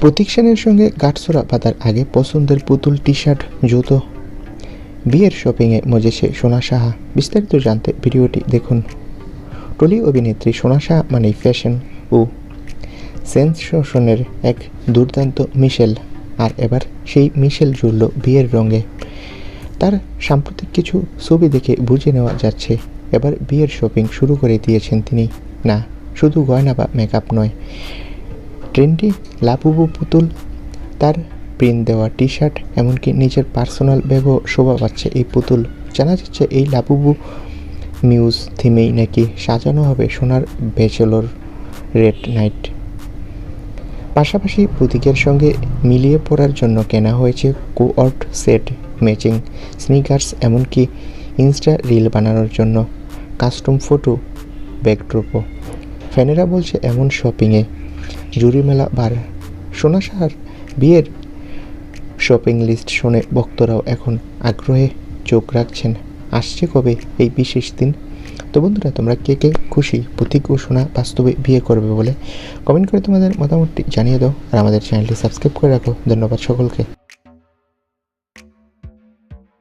প্রতীক সেনের সঙ্গে গাঁটছড়া বাঁধার আগে পছন্দের পুতুল টি শার্ট জুতো। বিয়ের শপিংয়ে মজেছে সোনা সাহা। বিস্তারিত জানতে ভিডিওটি দেখুন। টলি অভিনেত্রী সোনা সাহা মানেই ফ্যাশন ও সেন্সেশনের এক দুর্দান্ত মিশেল। আর এবার সেই মিশেল জুড়ল বিয়ের রঙে। তার সাম্প্রতিক কিছু ছবি দেখে বুঝে নেওয়া যাচ্ছে, এবার বিয়ের শপিং শুরু করে দিয়েছেন তিনি। না, শুধু গয়না বা মেকআপ নয়। ট্রেন্ডি লাপুবু পুতুল। তার প্রিন্ট দেওয়া টি শার্ট এমনকি নিজের পার্সোনাল ব্যাগও শোভা পাচ্ছে এই পুতুল। জানা যাচ্ছে এই লাপুবু মিউজ থিমেই নাকি সাজানো হবে সোনার ব্যাচেলর রেড নাইট। পাশাপাশি প্রতীকের সঙ্গে মিলিয়ে পড়ার জন্য কেনা হয়েছে কোঅর্ট সেট ম্যাচিং স্নিকার্স এমনকি ইনস্টা রিল বানানোর জন্য কাস্টম ফটো, ব্যাকড্রপও। ফ্যানেরা বলছে এমন শপিংয়ে জুরি মেলা বার। সোনা সাহার বিয়ের শপিং লিস্ট শুনে ভক্তরাও এখন আগ্রহে চোখ রাখছেন। আসছে কবে এই বিশেষ দিন? তো বন্ধুরা, তোমরা কে কে খুশি? প্রতীক ও সোনা বাস্তবে বিয়ে করবে বলে কমেন্ট করে তোমাদের মতামতটি জানিয়ে দাও। আর আমাদের চ্যানেলটি সাবস্ক্রাইব করে রাখো। ধন্যবাদ সকলকে।